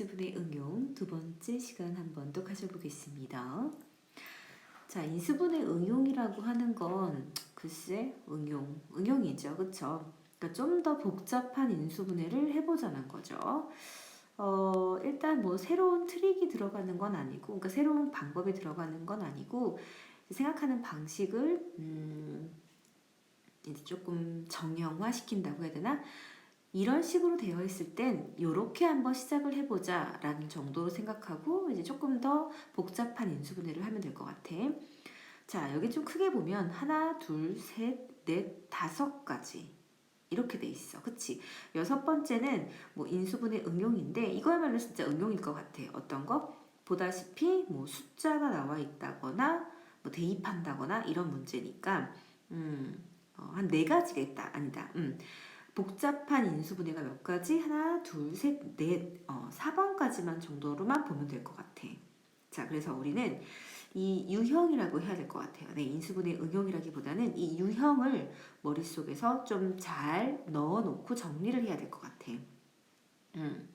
인수분해 응용 두 번째 시간 한번 또 가져보겠습니다. 자, 인수분해 응용이라고 하는 건 글쎄 응용, 응용이죠, 그렇죠? 그러니까 좀 더 복잡한 인수분해를 해보자는 거죠. 어, 일단 뭐 새로운 트릭이 들어가는 건 아니고, 그러니까 새로운 방법이 들어가는 건 아니고 생각하는 방식을 음, 이제 조금 정형화 시킨다고 해야 되나? 이런 식으로 되어 있을 땐 이렇게 한번 시작을 해보자 라는 정도로 생각하고 이제 조금 더 복잡한 인수분해를 하면 될 것 같아. 자, 여기 좀 크게 보면 하나, 둘, 셋, 넷, 다섯 가지 이렇게 돼 있어. 그치? 여섯 번째는 뭐 인수분해 응용인데 이거야말로 진짜 응용일 것 같아. 어떤 거? 보다시피 뭐 숫자가 나와 있다거나 뭐 대입한다거나 이런 문제니까 음, 어, 한네 가지가 있다. 아니다. 음. 복잡한 인수분해가 몇 가지? 하나, 둘, 셋, 넷, 어, 4번까지만 정도로만 보면 될 것 같아. 자, 그래서 우리는 이 유형이라고 해야 될 것 같아요. 네, 인수분해 응용이라기보다는 이 유형을 머릿속에서 좀 잘 넣어놓고 정리를 해야 될 것 같아. 음.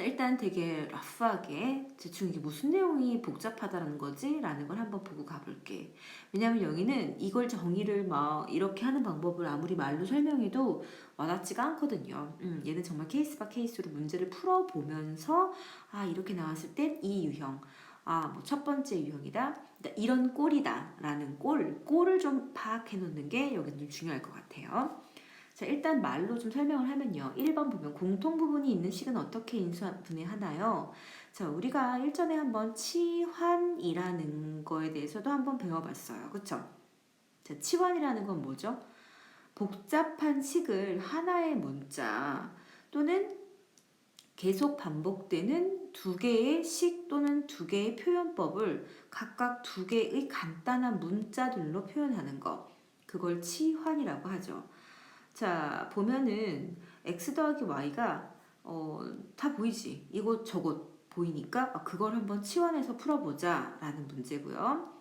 자, 일단 되게 러프하게 대충 이게 무슨 내용이 복잡하다는 거지? 라는 걸 한번 보고 가볼게. 왜냐면 여기는 이걸 정의를 막 이렇게 하는 방법을 아무리 말로 설명해도 와닿지가 않거든요. 음, 얘는 정말 케이스 바 케이스로 문제를 풀어보면서 아, 이렇게 나왔을 땐 이 유형. 아, 뭐 첫 번째 유형이다. 그러니까 이런 꼴이다. 라는 꼴, 꼴을 좀 파악해 놓는 게 여기는 좀 중요할 것 같아요. 자, 일단 말로 좀 설명을 하면요. 1번 보면 공통 부분이 있는 식은 어떻게 인수 분해하나요? 자, 우리가 일전에 한번 치환이라는 거에 대해서도 한번 배워봤어요. 그쵸? 자, 치환이라는 건 뭐죠? 복잡한 식을 하나의 문자 또는 계속 반복되는 두 개의 식 또는 두 개의 표현법을 각각 두 개의 간단한 문자들로 표현하는 거. 그걸 치환이라고 하죠. 자, 보면은 x 더하기 y가 어, 다 보이지? 이곳 저곳 보이니까 아, 그걸 한번 치환해서 풀어보자 라는 문제고요.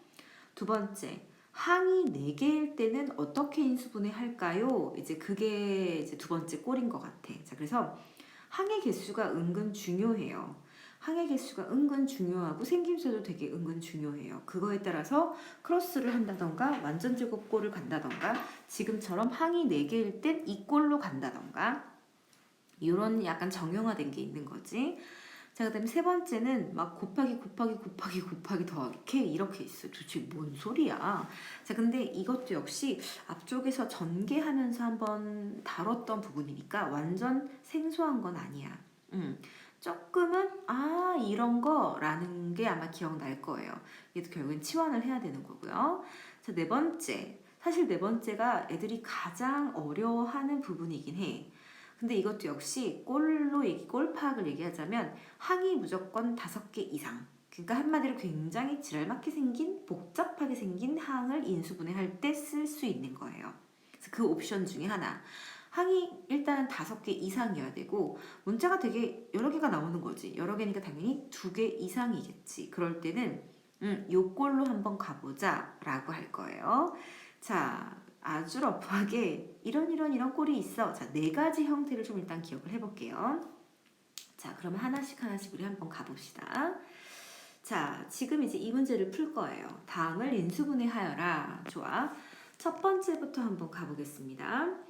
두 번째, 항이 4개일 때는 어떻게 인수분해 할까요? 이제 그게 이제 두 번째 꼴인 것 같아. 자, 그래서 항의 개수가 은근 중요해요. 항의 개수가 은근 중요하고 생김새도 되게 은근 중요해요. 그거에 따라서 크로스를 한다던가 완전 제곱꼴을 간다던가 지금처럼 항이 4개일 땐이 꼴로 간다던가 이런 약간 정형화된 게 있는 거지. 자, 그 다음에 세 번째는 막 곱하기 곱하기 곱하기 곱하기 더하기 K 이렇게 있어. 도대체 뭔 소리야? 자, 근데 이것도 역시 앞쪽에서 전개하면서 한번 다뤘던 부분이니까 완전 생소한 건 아니야. 음. 조금은 아 이런 거라는 게 아마 기억날 거예요. 얘도 결국엔 치환을 해야 되는 거고요. 자, 네 번째. 사실 네 번째가 애들이 가장 어려워하는 부분이긴 해. 근데 이것도 역시 꼴로 얘기, 꼴 파악을 얘기하자면 항이 무조건 다섯 개 이상. 그러니까 한마디로 굉장히 지랄맞게 생긴 복잡하게 생긴 항을 인수분해할 때 쓸 수 있는 거예요. 그래서 그 옵션 중에 하나. 항이 일단 다섯 개 이상이어야 되고 문자가 되게 여러 개가 나오는 거지. 여러 개니까 당연히 두 개 이상이겠지. 그럴 때는 음, 요 꼴로 한번 가보자 라고 할 거예요. 자, 아주 러프하게 이런 이런 이런 꼴이 있어. 자, 네 가지 형태를 좀 일단 기억을 해볼게요. 자, 그러면 하나씩 하나씩 우리 한번 가봅시다. 자, 지금 이제 이 문제를 풀 거예요. 다음을 인수분해하여라. 좋아. 첫 번째부터 한번 가보겠습니다.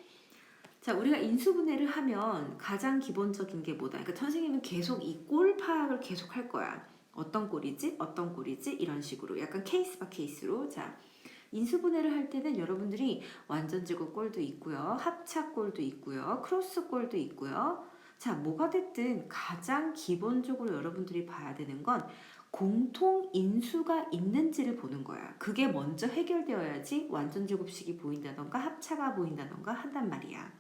자, 우리가 인수분해를 하면 가장 기본적인 게 뭐다? 그러니까 선생님은 계속 이 꼴 파악을 계속 할 거야. 어떤 꼴이지? 어떤 꼴이지? 이런 식으로. 약간 케이스 바 케이스로. 자, 인수분해를 할 때는 여러분들이 완전 제곱 꼴도 있고요. 합차 꼴도 있고요. 크로스 꼴도 있고요. 자, 뭐가 됐든 가장 기본적으로 여러분들이 봐야 되는 건 공통 인수가 있는지를 보는 거야. 그게 먼저 해결되어야지 완전 제곱식이 보인다던가 합차가 보인다던가 한단 말이야.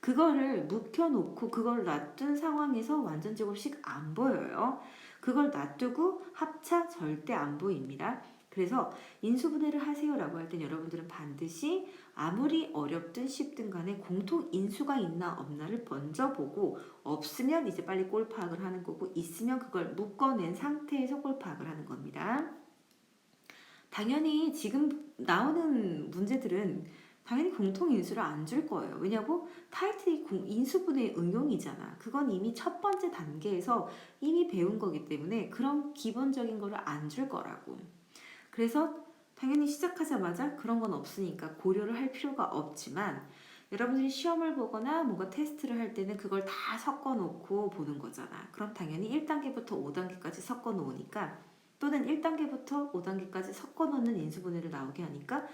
그거를 묵혀놓고 그걸 놔둔 상황에서 완전 제곱식 안 보여요. 그걸 놔두고 합차 절대 안 보입니다. 그래서 인수분해를 하세요라고 할 땐 여러분들은 반드시 아무리 어렵든 쉽든 간에 공통 인수가 있나 없나를 먼저 보고 없으면 이제 빨리 꼴 파악을 하는 거고 있으면 그걸 묶어낸 상태에서 꼴 파악을 하는 겁니다. 당연히 지금 나오는 문제들은 당연히 공통 인수를 안 줄 거예요. 왜냐고 타이틀이 공- 인수분해 응용이잖아. 그건 이미 첫 번째 단계에서 이미 배운 거기 때문에 그런 기본적인 거를 안 줄 거라고. 그래서 당연히 시작하자마자 그런 건 없으니까 고려를 할 필요가 없지만 여러분들이 시험을 보거나 뭔가 테스트를 할 때는 그걸 다 섞어 놓고 보는 거잖아. 그럼 당연히 1단계부터 5단계까지 섞어 놓으니까 또는 1단계부터 5단계까지 섞어 놓는 인수분해를 나오게 하니까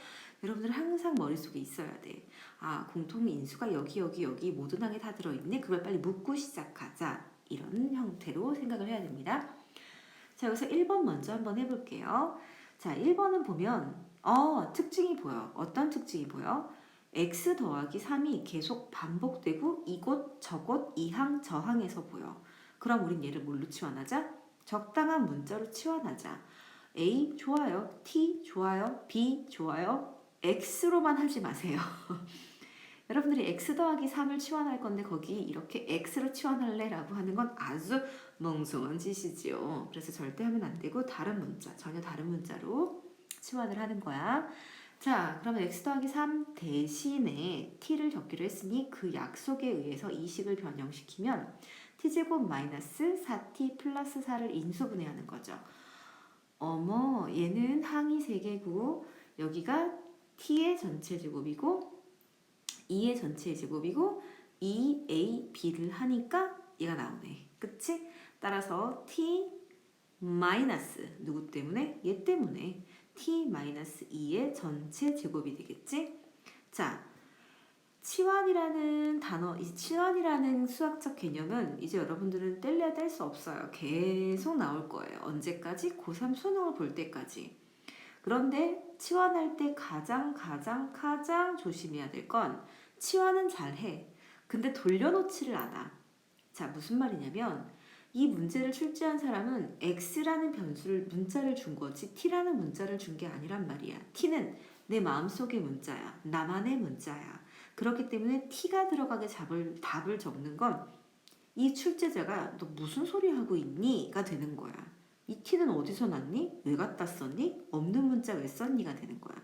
여러분들 항상 머릿속에 있어야 돼. 아, 공통 인수가 여기 여기 여기 모든 항에 다 들어 있네. 그걸 빨리 묻고 시작하자. 이런 형태로 생각을 해야 됩니다. 자, 여기서 1번 먼저 한번 해 볼게요. 자, 1번은 보면 어, 특징이 보여. 어떤 특징이 보여? x 더하기 3이 계속 반복되고 이곳 저곳 이항 저항에서 보여. 그럼 우린 얘를 뭘로 치환하자? 적당한 문자로 치환하자. A 좋아요. T 좋아요. B 좋아요. X로만 하지 마세요. 여러분들이 x 더하기 3을 치환할 건데 거기 이렇게 x로 치환할래 라고 하는 건 아주 멍청한 짓이지요. 그래서 절대 하면 안 되고 다른 문자, 전혀 다른 문자로 치환을 하는 거야. 자, 그러면 x 더하기 3 대신에 t를 적기로 했으니 그 약속에 의해서 이 식을 변형시키면 t제곱 마이너스 4t 플러스 4를 인수분해하는 거죠. 어머, 얘는 항이 3개고 여기가 t의 전체 제곱이고 2의 전체 제곱이고 2a, b를 하니까 얘가 나오네. 그치? 따라서 t 마이너스 누구 때문에? 얘 때문에 t 마이너스 2의 전체 제곱이 되겠지? 자, 치환이라는 단어, 이 치환이라는 수학적 개념은 이제 여러분들은 뗄래야 뗄 수 없어요. 계속 나올 거예요. 언제까지? 고3 수능을 볼 때까지. 그런데 치환할 때 가장 가장 가장 조심해야 될 건 치환은 잘해. 근데 돌려놓지를 않아. 자, 무슨 말이냐면 이 문제를 출제한 사람은 x라는 변수를 문자를 준 거지 t라는 문자를 준 게 아니란 말이야. t는 내 마음속의 문자야. 나만의 문자야. 그렇기 때문에 t가 들어가게 잡을 답을 적는 건 이 출제자가 너 무슨 소리 하고 있니?가 되는 거야. 이 t는 어디서 났니? 왜 갖다 썼니? 없는 문자 왜 썼니?가 되는 거야.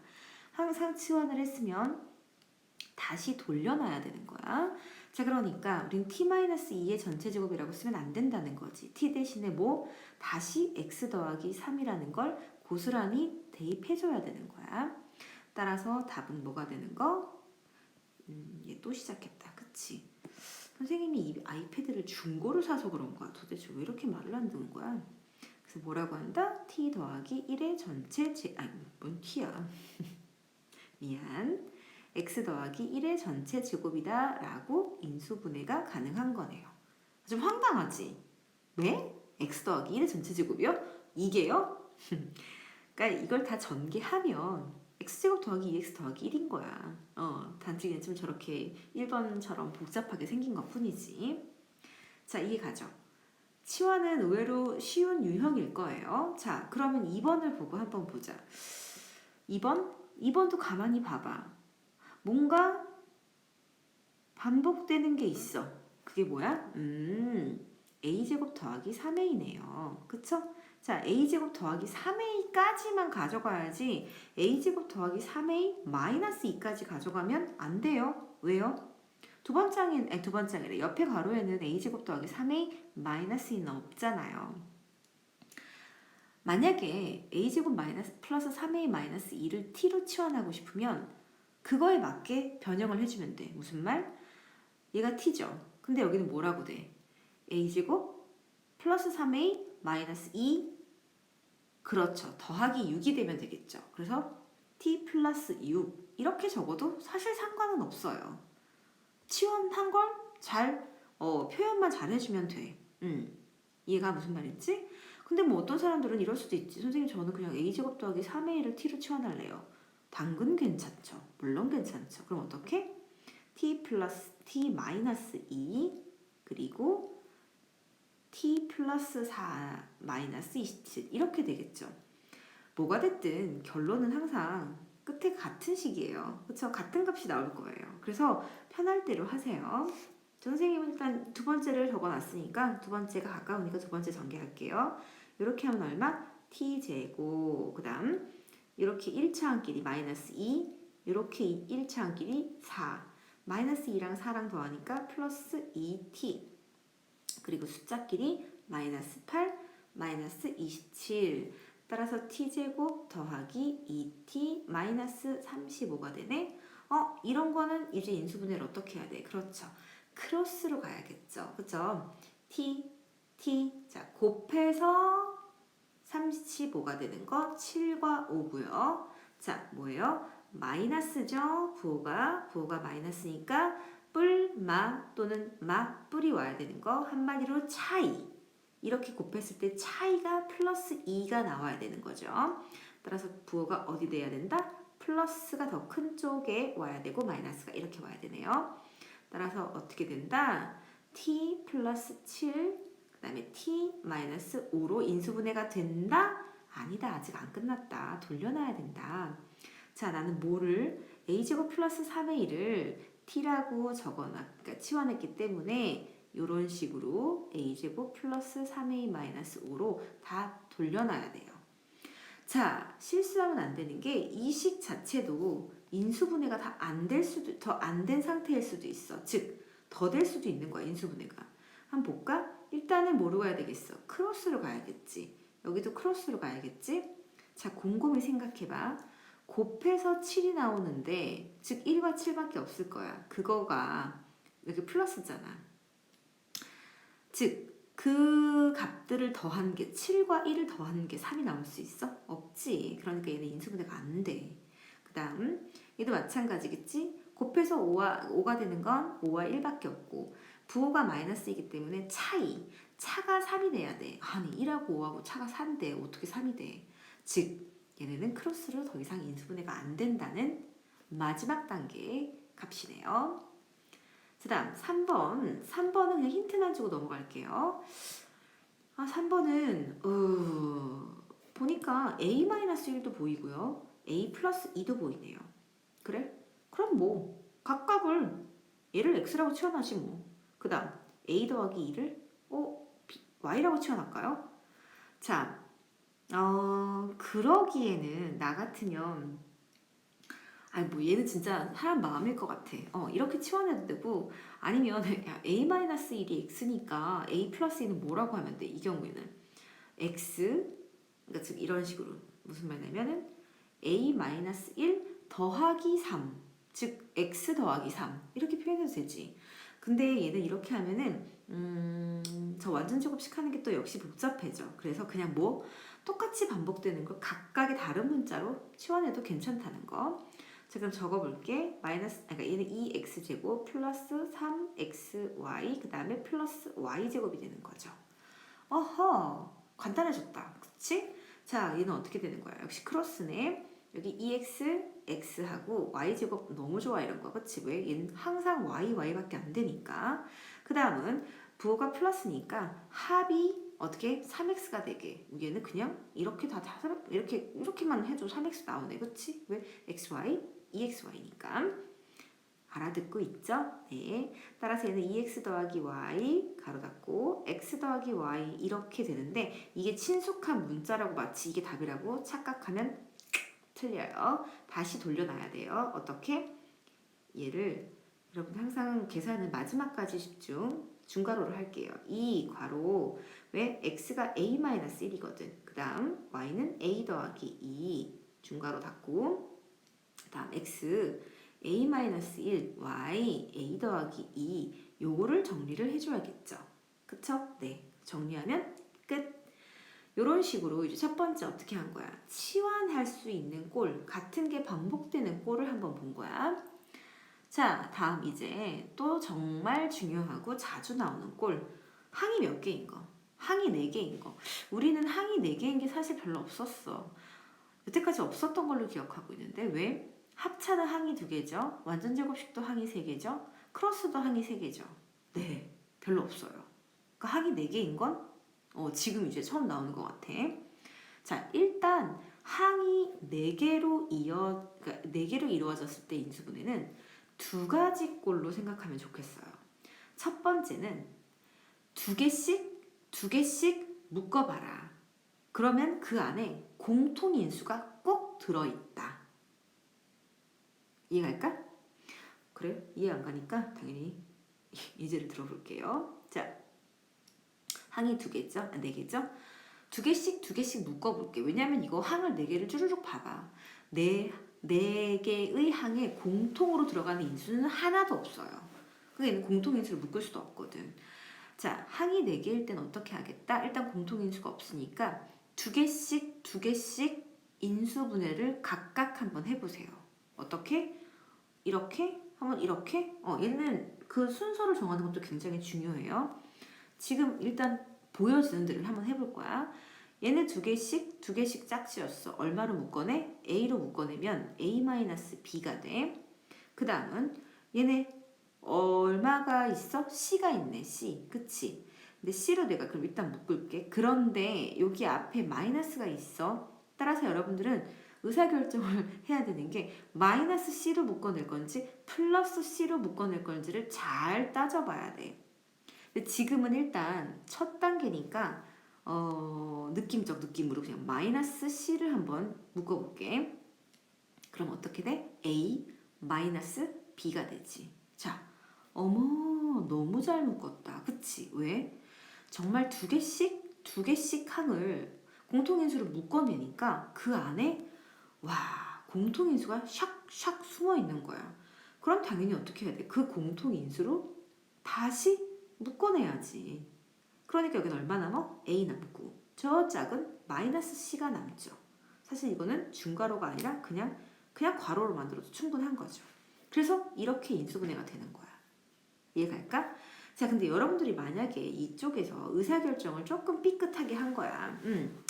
항상 치환을 했으면 다시 돌려놔야 되는 거야. 자, 그러니까 우린 t-2의 전체 제곱이라고 쓰면 안 된다는 거지. t 대신에 뭐 다시 x 더하기 3이라는 걸 고스란히 대입해 줘야 되는 거야. 따라서 답은 뭐가 되는 거? 음, 얘 또 시작했다. 그치? 선생님이 이 아이패드를 중고로 사서 그런 거야. 도대체 왜 이렇게 말을 안 듣는 거야? 그래서 뭐라고 한다? t 더하기 1의 전체 제 아니 뭔 t야? 미안. x 더하기 1의 전체 제곱이다 라고 인수분해가 가능한 거네요. 좀 황당하지? 왜? x 더하기 1의 전체 제곱이요? 이게요? 그러니까 이걸 다 전개하면 x제곱 더하기 2x 더하기 1인 거야. 어, 단지 그냥 좀 저렇게 1번처럼 복잡하게 생긴 것 뿐이지. 자, 이해 가죠? 치환은 의외로 쉬운 유형일 거예요. 자, 그러면 2번을 보고 한번 보자. 2번? 2번도 가만히 봐봐. 뭔가 반복되는 게 있어. 그게 뭐야? 음, a제곱 더하기 3a네요. 그쵸? 자, a제곱 더하기 3a까지만 가져가야지 a제곱 더하기 3a 마이너스 2까지 가져가면 안 돼요. 왜요? 두 번째 항에, 아니 두 번째 항이래. 옆에 가로에는 a제곱 더하기 3a 마이너스 2는 없잖아요. 만약에 a제곱 마이너스 플러스 3a 마이너스 2를 t로 치환하고 싶으면 그거에 맞게 변형을 해주면 돼. 무슨 말? 얘가 t죠. 근데 여기는 뭐라고 돼? a제곱 플러스 3a 마이너스 2 그렇죠. 더하기 6이 되면 되겠죠. 그래서 t 플러스 6 이렇게 적어도 사실 상관은 없어요. 치환한 걸잘 어, 표현만 잘 해주면 돼. 음. 이해가 무슨 말인지? 근데 뭐 어떤 사람들은 이럴 수도 있지. 선생님 저는 그냥 a제곱 더하기 3a를 t로 치환할래요. 당근 괜찮죠. 물론 괜찮죠. 그럼 어떻게? t 플러스 t 마이너스 2 그리고 t 플러스 4 마이너스 27 이렇게 되겠죠. 뭐가 됐든 결론은 항상 끝에 같은 식이에요. 그렇죠? 같은 값이 나올 거예요. 그래서 편할 대로 하세요. 선생님은 일단 두 번째를 적어놨으니까 두 번째가 가까우니까 두 번째 전개할게요. 이렇게 하면 얼마? t 제곱 그 다음 이렇게 1차항끼리 마이너스 2 이렇게 1차원 길이 4 마이너스 2랑 4랑 더하니까 플러스 2t 그리고 숫자끼리 마이너스 8 마이너스 27 따라서 t제곱 더하기 2t 마이너스 35가 되네 어 이런 거는 이제 인수분해를 어떻게 해야 돼? 그렇죠. 크로스로 가야겠죠. 그죠 t t. 자 곱해서 35가 되는 거 7과 5고요. 자 뭐예요? 마이너스죠? 부호가. 부호가 마이너스니까 뿔, 마 또는 마, 뿔이 와야 되는 거 한마디로 차이. 이렇게 곱했을 때 차이가 플러스 2가 나와야 되는 거죠. 따라서 부호가 어디 돼야 된다? 플러스가 더 큰 쪽에 와야 되고 마이너스가 이렇게 와야 되네요 따라서 어떻게 된다? t 플러스 7 그 다음에 t 마이너스 5로 인수분해가 된다? 아니다 아직 안 끝났다 돌려놔야 된다 자 나는 뭐를 a제곱 플러스 3의 1을 t라고 적어놨 그러니까 치환했기 때문에 이런 식으로 a제곱 플러스 3a 마이너스 5로 다 돌려놔야 돼요. 자 실수하면 안 되는 게 이식 자체도 인수분해가 다 안 될 수도 더 안 된 상태일 수도 있어. 즉 더 될 수도 있는 거야 인수분해가. 한번 볼까? 일단은 뭐로 가야 되겠어? 크로스로 가야겠지. 여기도 크로스로 가야겠지. 자 곰곰이 생각해 봐. 곱해서 7이 나오는데 즉 1과 7밖에 없을 거야. 그거가 여기 플러스잖아. 즉 그 값들을 더한 게 7과 1을 더한 게 3이 나올 수 있어? 없지. 그러니까 얘는 인수분해가 안 돼. 그 다음 얘도 마찬가지겠지? 곱해서 5와, 5가 되는 건 5와 1밖에 없고 부호가 마이너스이기 때문에 차이 차가 3이 돼야 돼. 아니 1하고 5하고 차가 3인데 어떻게 3이 돼? 즉 얘네는 크로스로 더 이상 인수분해가 안 된다는 마지막 단계의 값이네요. 그 다음 3번. 3번은 그냥 힌트만 주고 넘어갈게요. 아 3번은 어, 보니까 a-1도 보이고요. A 플러스 2도 보이네요. 그래? 그럼 뭐? 각각을 얘를 x라고 치환하지 뭐 그 다음 a 더하기 2를 어, y라고 치환할까요? 자 어, 그러기에는 나 같으면 아니 뭐 얘는 진짜 사람 마음일 것 같아. 어 이렇게 치환해도 되고 아니면 야, a-1이 x니까 a 플러스 2는 뭐라고 하면 돼? 이 경우에는 x 그러니까 즉 이런 식으로 무슨 말이냐면은 a-1 더하기 3, 즉 x 더하기 3 이렇게 표현해도 되지. 근데 얘는 이렇게 하면은 음, 저 완전 제곱식 하는 게 또 역시 복잡해져. 그래서 그냥 뭐 똑같이 반복되는 걸 각각의 다른 문자로 치환해도 괜찮다는 거. 자 그럼 적어볼게. 마이너스, 그러니까 얘는 2x 제곱 플러스 3xy 그 다음에 플러스 y 제곱이 되는 거죠. 어허, 간단해졌다. 그치? 자 얘는 어떻게 되는 거야? 역시 크로스네. 여기 2x, x하고 y 제곱 너무 좋아 이런 거 그치? 왜? 얘는 항상 y, y밖에 안 되니까. 그 다음은 부호가 플러스니까 합이 어떻게 3x가 되게 얘는 그냥 이렇게 다, 다 이렇게 이렇게만 해도 3x 나오네 그치? 왜? xy 2xy니까 알아듣고 있죠? 네. 따라서 얘는 2x 더하기 y 가로 닫고 x 더하기 y 이렇게 되는데 이게 친숙한 문자라고 마치 이게 답이라고 착각하면 틀려요. 다시 돌려놔야 돼요. 어떻게? 얘를 여러분 항상 계산은 마지막까지 집중 중괄호를 할게요. 이 괄호 왜 x가 a-1이거든. 그 다음 y는 a 더하기 2 중괄호 닫고 다음 x a-1 y a 더하기 2 요거를 정리를 해줘야겠죠. 그쵸? 네. 정리하면 끝. 요런 식으로 이제 첫 번째 어떻게 한 거야? 치환할 수 있는 꼴, 같은 게 반복되는 꼴을 한번 본 거야. 자, 다음 이제 또 정말 중요하고 자주 나오는 꼴. 항이 몇 개인 거? 항이 네 개인 거. 우리는 항이 네 개인 게 사실 별로 없었어. 여태까지 없었던 걸로 기억하고 있는데 왜? 합차는 항이 두 개죠. 완전 제곱식도 항이 세 개죠. 크로스도 항이 세 개죠. 네, 별로 없어요. 그러니까 항이 네 개인 건 어, 지금 이제 처음 나오는 것 같아. 자, 일단 항이 네 개로 이어 그러니까 네 개로 이루어졌을 때 인수분해는 두 가지 꼴로 생각하면 좋겠어요. 첫 번째는 두 개씩 두 개씩 묶어봐라. 그러면 그 안에 공통 인수가 꼭 들어있다. 이해갈까? 그래? 이해 안 가니까 당연히 예제를 들어볼게요. 자, 항이 두 개죠? 아, 네 개죠? 두 개씩 두 개씩 묶어볼게. 왜냐면 이거 항을 네 개를 쭈르륵 봐봐. 네, 네 개의 항에 공통으로 들어가는 인수는 하나도 없어요. 그러니까 공통 인수를 묶을 수도 없거든. 자, 항이 네 개일 땐 어떻게 하겠다? 일단 공통 인수가 없으니까 두 개씩 두 개씩 인수분해를 각각 한번 해보세요. 어떻게? 이렇게? 한번 이렇게? 어, 얘는 그 순서를 정하는 것도 굉장히 중요해요. 지금 일단 보여지는 대로 한번 해볼 거야. 얘네 두 개씩 두 개씩 짝지었어. 얼마로 묶어내? A로 묶어내면 A-B가 돼. 그 다음은 얘네 얼마가 있어? C가 있네. C. 그치? 근데 C로 내가 그럼 일단 묶을게. 그런데 여기 앞에 마이너스가 있어. 따라서 여러분들은 의사결정을 해야 되는 게 마이너스 C로 묶어낼 건지 플러스 C로 묶어낼 건지를 잘 따져봐야 돼. 근데 지금은 일단 첫 단계니까 어, 느낌적 느낌으로 그냥 마이너스 C를 한번 묶어볼게. 그럼 어떻게 돼? A 마이너스 B가 되지. 자, 어머 너무 잘 묶었다. 그치? 왜? 정말 두 개씩 두 개씩 항을 공통인수를 묶어내니까 그 안에 와 공통인수가 샥샥 숨어 있는 거야. 그럼 당연히 어떻게 해야 돼? 그 공통인수로 다시 묶어내야지. 그러니까 여기는 얼마 남아? A 남고 저 짝은 마이너스 C가 남죠. 사실 이거는 중괄호가 아니라 그냥 그냥 괄호로 만들어도 충분한 거죠. 그래서 이렇게 인수분해가 되는 거야. 이해갈까? 자, 근데 여러분들이 만약에 이쪽에서 의사결정을 조금 삐끗하게 한 거야. 음.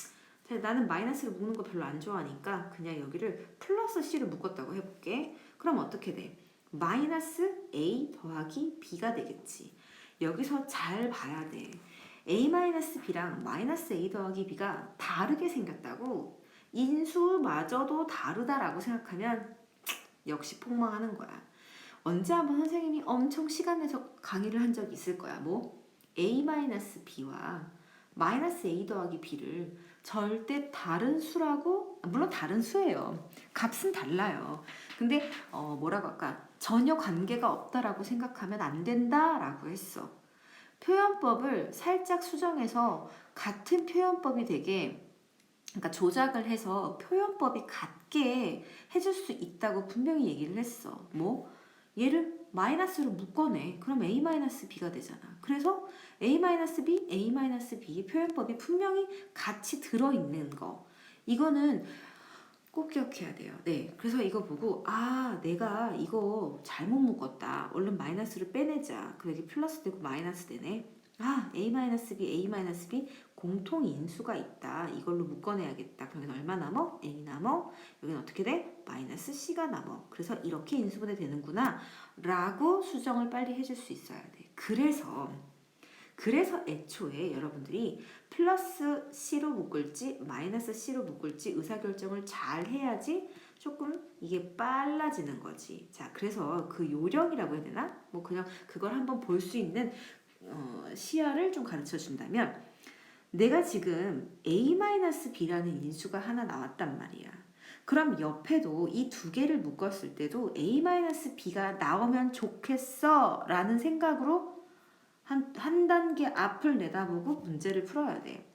자, 나는 마이너스를 묶는 거 별로 안 좋아하니까 그냥 여기를 플러스 C를 묶었다고 해볼게. 그럼 어떻게 돼? 마이너스 A 더하기 B가 되겠지. 여기서 잘 봐야 돼. A-B랑 마이너스 A 더하기 B가 다르게 생겼다고 인수마저도 다르다라고 생각하면 역시 폭망하는 거야. 언제 한번 선생님이 엄청 시간 내서 강의를 한 적이 있을 거야. 뭐 A-B와 마이너스 A 더하기 B를 절대 다른 수라고 아, 물론 다른 수예요. 값은 달라요. 근데 어, 뭐라고 할까 전혀 관계가 없다라고 생각하면 안 된다라고 했어. 표현법을 살짝 수정해서 같은 표현법이 되게 그러니까 조작을 해서 표현법이 같게 해줄 수 있다고 분명히 얘기를 했어. 뭐 얘를 마이너스로 묶어내. 그럼 A-B가 되잖아. 그래서 A-B, A-B의 표현법이 분명히 같이 들어있는 거. 이거는 꼭 기억해야 돼요. 네. 그래서 이거 보고, 아, 내가 이거 잘못 묶었다. 얼른 마이너스를 빼내자. 여기 플러스 되고 마이너스 되네. 아, A-B, A-B 공통 인수가 있다. 이걸로 묶어내야겠다. 그럼 여기는 얼마 남어? A 남어. 여기는 어떻게 돼? 마이너스 C가 남어. 그래서 이렇게 인수분해 되는구나. 라고 수정을 빨리 해줄 수 있어야 돼. 그래서 그래서 애초에 여러분들이 플러스 C로 묶을지 마이너스 C로 묶을지 의사결정을 잘 해야지 조금 이게 빨라지는 거지. 자, 그래서 그 요령이라고 해야 되나? 뭐 그냥 그걸 한번 볼 수 있는 어, 시야를 좀 가르쳐 준다면 내가 지금 A-B라는 인수가 하나 나왔단 말이야. 그럼 옆에도 이 두 개를 묶었을 때도 A-B가 나오면 좋겠어 라는 생각으로 한, 한 단계 앞을 내다보고 문제를 풀어야 돼.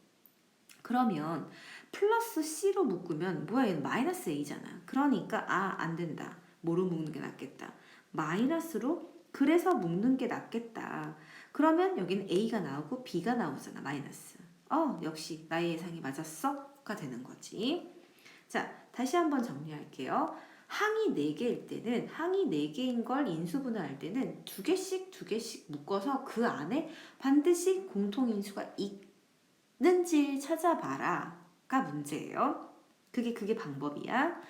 그러면 플러스 C로 묶으면 뭐야 얘는 마이너스 A잖아. 그러니까 아 안 된다. 뭐로 묶는 게 낫겠다. 마이너스로 그래서 묶는 게 낫겠다. 그러면 여기는 A가 나오고 B가 나오잖아. 마이너스. 어 역시 나의 예상이 맞았어? 가 되는 거지. 자 다시 한번 정리할게요. 항이 4개일 때는 항이 4개인 걸 인수분해할 때는 두 개씩 두 개씩 묶어서 그 안에 반드시 공통인수가 있는지 찾아봐라 가 문제예요. 그게 그게 방법이야.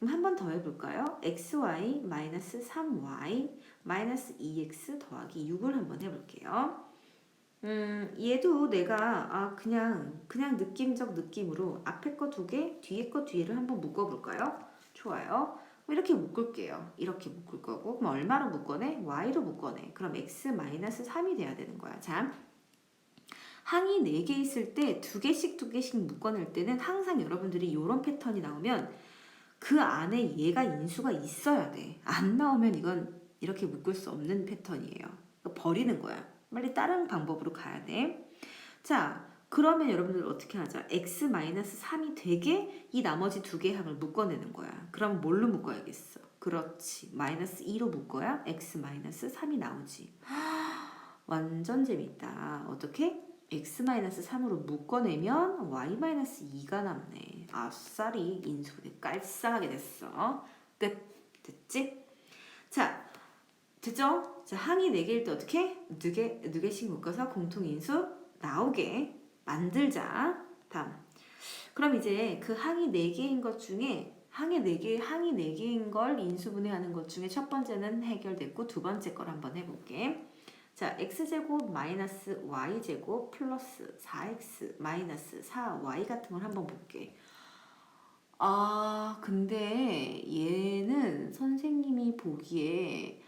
그럼 한 번 더 해볼까요? xy 마이너스 3y 마이너스 2x 더하기 6을 한번 해볼게요. 음, 얘도 내가 아 그냥 그냥 느낌적 느낌으로 앞에 거 두 개, 뒤에 거 뒤에를 한번 묶어볼까요? 좋아요. 이렇게 묶을게요. 이렇게 묶을 거고 그럼 얼마로 묶어내? y로 묶어내. 그럼 x-3이 돼야 되는 거야. 자, 항이 4개 있을 때두 개씩 두 개씩 묶어낼 때는 항상 여러분들이 이런 패턴이 나오면 그 안에 얘가 인수가 있어야 돼. 안 나오면 이건 이렇게 묶을 수 없는 패턴이에요. 그러니까 버리는 거야. 빨리 다른 방법으로 가야 돼. 자, 그러면 여러분들 어떻게 하자? x-3이 되게 이 나머지 두 개의 항을 묶어내는 거야. 그럼 뭘로 묶어야겠어? 그렇지. 마이너스 2로 묶어야 x-3이 나오지. 완전 재밌다. 어떻게? X-3으로 묶어내면 y-2가 남네. 아싸리 인수분해 깔쌈하게 됐어. 끝. 됐지? 자, 됐죠? 자, 항이 4개일 때 어떻게? 2개, 2개씩 묶어서 공통인수 나오게 만들자. 다음. 그럼 이제 그 항이 4개인 것 중에 항이 4개, 항이 4개인 걸 인수분해하는 것 중에 첫 번째는 해결됐고 두 번째 걸 한번 해볼게. 자, x제곱 마이너스 y제곱 플러스 4x 마이너스 4y 같은 걸 한번 볼게. 아, 근데 얘는 선생님이 보기에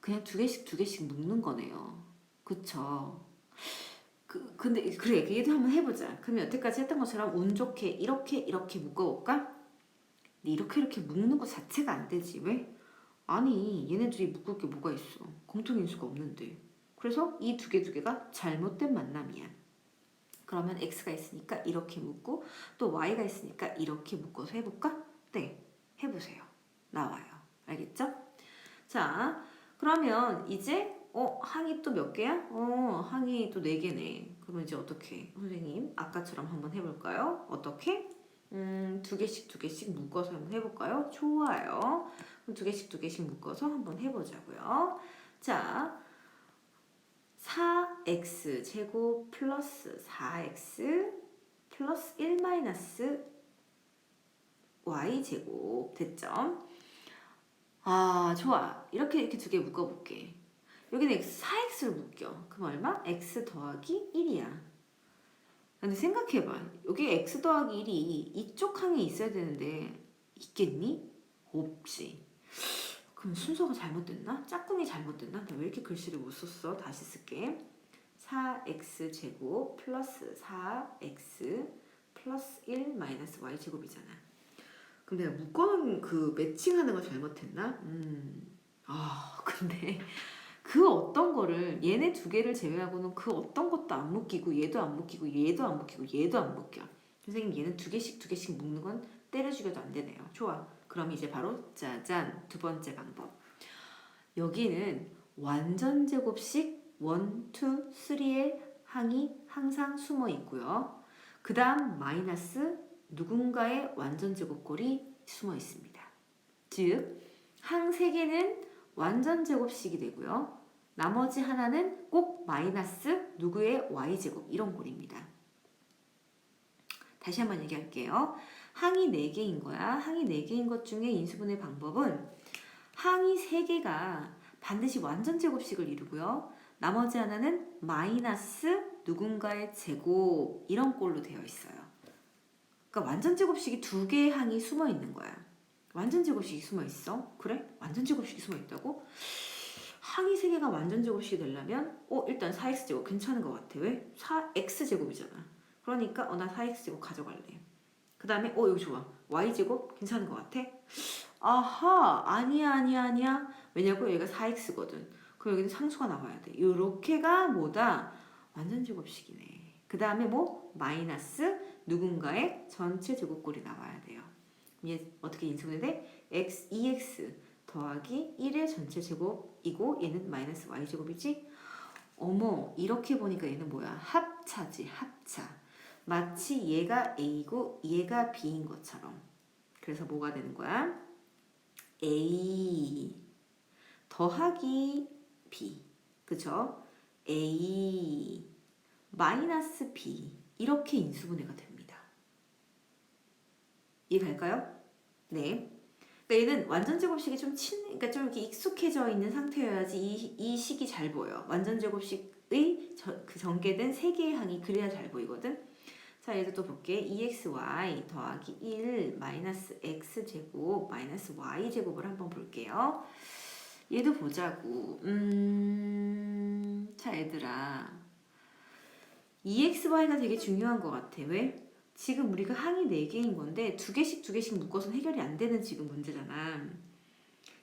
그냥 두 개씩 두 개씩 묶는 거네요. 그쵸? 그, 근데 그래, 얘도 한번 해보자. 그러면 여태까지 했던 것처럼 운 좋게 이렇게 이렇게 묶어볼까? 이렇게 이렇게 묶는 것 자체가 안 되지. 왜? 아니, 얘네 둘이 묶을 게 뭐가 있어? 공통인수가 없는데. 그래서 이 두 개 두 개가 잘못된 만남이야. 그러면 x가 있으니까 이렇게 묶고 또 y가 있으니까 이렇게 묶어서 해볼까? 네, 해보세요. 나와요. 알겠죠? 자, 그러면 이제 어 항이 또 몇 개야? 어 항이 또 네 개네. 그러면 이제 어떻게 선생님 아까처럼 한번 해볼까요? 어떻게? 음두 개씩 두 개씩 묶어서 한번 해볼까요? 좋아요. 그럼 두 개씩 두 개씩 묶어서 한번 해보자고요. 자. 4x 제곱 플러스 4x 플러스 1 마이너스 y 제곱. 됐죠? 아 좋아. 이렇게 이렇게 두 개 묶어볼게. 여기는 x 4x를 묶여. 그럼 얼마? x 더하기 1이야. 근데 생각해봐. 여기 x 더하기 1이 이쪽 항에 있어야 되는데 있겠니? 없지 그럼 순서가 잘못됐나? 짝꿍이 잘못됐나? 나 왜 이렇게 글씨를 못 썼어? 다시 쓸게. 4x 제곱 플러스 4x 플러스 1 마이너스 y 제곱이잖아. 내가 묶어놓은 그 매칭하는 거 잘못했나? 음. 아 근데 그 어떤 거를 얘네 두 개를 제외하고는 그 어떤 것도 안 묶이고 얘도 안 묶이고 얘도 안 묶이고 얘도 안 묶여. 선생님 얘는 두 개씩 두 개씩 묶는 건 때려 죽여도 안 되네요. 좋아. 그럼 이제 바로 짜잔 두 번째 방법. 여기는 완전 제곱식 1, 2, 3의 항이 항상 숨어 있고요. 그 다음 마이너스 누군가의 완전 제곱꼴이 숨어 있습니다. 즉, 항 3개는 완전 제곱식이 되고요. 나머지 하나는 꼭 마이너스 누구의 y제곱 이런 꼴입니다. 다시 한번 얘기할게요. 항이 4개인 거야. 항이 4개인 것 중에 인수분해 방법은 항이 3개가 반드시 완전 제곱식을 이루고요. 나머지 하나는 마이너스 누군가의 제곱 이런 꼴로 되어 있어요. 그러니까 완전 제곱식이 두 개의 항이 숨어 있는 거야. 완전 제곱식이 숨어 있어? 그래? 완전 제곱식이 숨어 있다고? 항이 3개가 완전 제곱식이 되려면 어 일단 4x 제곱 괜찮은 것 같아. 왜? 4x 제곱이잖아. 그러니까 어나 4x 제곱 가져갈래. 그 다음에 어 이거 좋아. Y제곱 괜찮은 것 같아? 아하 아니야 아니야 아니야. 왜냐고 얘가 4x거든. 그럼 여기는 상수가 나와야 돼. 요렇게가 뭐다? 완전 제곱식이네. 그 다음에 뭐? 마이너스 누군가의 전체 제곱꼴이 나와야 돼요. 얘 어떻게 인수분해 돼? x 2x 더하기 1의 전체 제곱이고 얘는 마이너스 y제곱이지? 어머 이렇게 보니까 얘는 뭐야? 합차지 합차 마치 얘가 A고 얘가 B인 것처럼. 그래서 뭐가 되는 거야? A 더하기 B. 그죠? A 마이너스 B. 이렇게 인수분해가 됩니다. 이해갈까요? 네. 그러니까 얘는 완전 제곱식이 좀 친, 그러니까 좀 이렇게 익숙해져 있는 상태여야지 이, 이 식이 잘 보여. 완전 제곱식의 저, 그 전개된 세 개의 항이 그래야 잘 보이거든. 자, 얘도 또 볼게. 2xy 더하기 1 마이너스 x제곱 마이너스 y제곱을 한번 볼게요. 얘도 보자고. 음, 자, 얘들아. 2xy가 되게 중요한 것 같아. 왜? 지금 우리가 항이 4개인 건데 두 개씩 두 개씩 묶어서 해결이 안 되는 지금 문제잖아.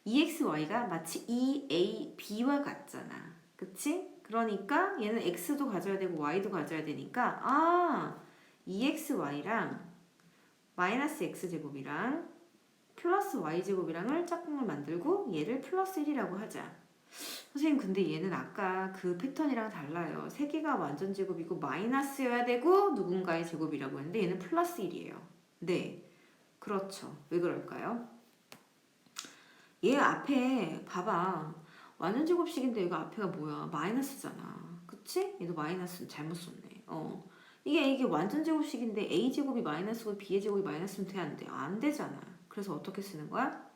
EXY가 마치 EA, B와 같잖아. 그치? 그러니까 얘는 X도 가져야 되고 Y도 가져야 되니까 아 EXY랑 마이너스 X제곱이랑 플러스 Y제곱이랑을 짝꿍을 만들고 얘를 플러스 1이라고 하자. 선생님 근데 얘는 아까 그 패턴이랑 달라요. 세 개가 완전 제곱이고 마이너스여야 되고 누군가의 제곱이라고 했는데 얘는 플러스 1이에요. 네. 그렇죠. 왜 그럴까요? 얘 앞에 봐봐. 완전 제곱식인데 얘가 앞에가 뭐야? 마이너스잖아. 그치? 얘도 마이너스 잘못 썼네. 어. 이게 이게 완전 제곱식인데 a 제곱이 마이너스고 b의 제곱이 마이너스면 돼안 돼? 안 되잖아. 그래서 어떻게 쓰는 거야?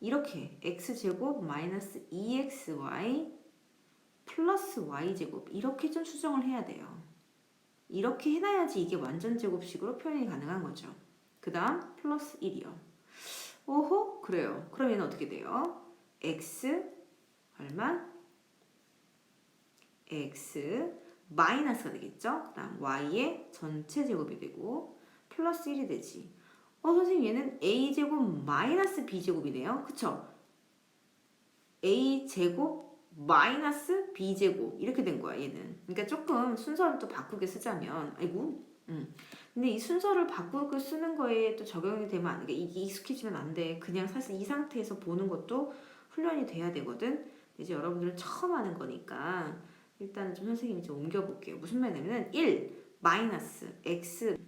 이렇게 x 제곱 마이너스 2xy 플러스 y 제곱 이렇게 좀 수정을 해야 돼요. 이렇게 해놔야지 이게 완전 제곱식으로 표현이 가능한 거죠. 그 다음 플러스 1이요. 오호 그래요. 그럼 얘는 어떻게 돼요? x 얼마? x 마이너스가 되겠죠. 그 다음 y의 전체 제곱이 되고 플러스 1이 되지. 어 선생님 얘는 a 제곱 마이너스 b 제곱이네요. 그쵸? a 제곱 마이너스 b 제곱 이렇게 된 거야 얘는. 그러니까 조금 순서를 또 바꾸게 쓰자면 아이고. 음. 근데 이 순서를 바꾸고 쓰는 거에 또 적용이 되면 안 돼. 이게 익숙해지면 안 돼. 그냥 사실 이 상태에서 보는 것도 훈련이 돼야 되거든. 이제 여러분들은 처음 하는 거니까 일단은 좀 선생님이 좀 옮겨볼게요. 무슨 말이냐면은 1 마이너스 x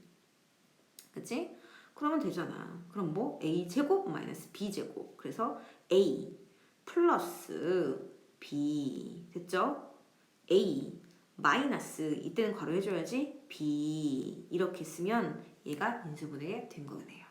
그치? 그러면 되잖아. 그럼 뭐 a 제곱 마이너스 b 제곱. 그래서 a 플러스 b 됐죠? a 마이너스 이때는 괄호 해줘야지 b 이렇게 쓰면 얘가 인수분해가 된 거네요.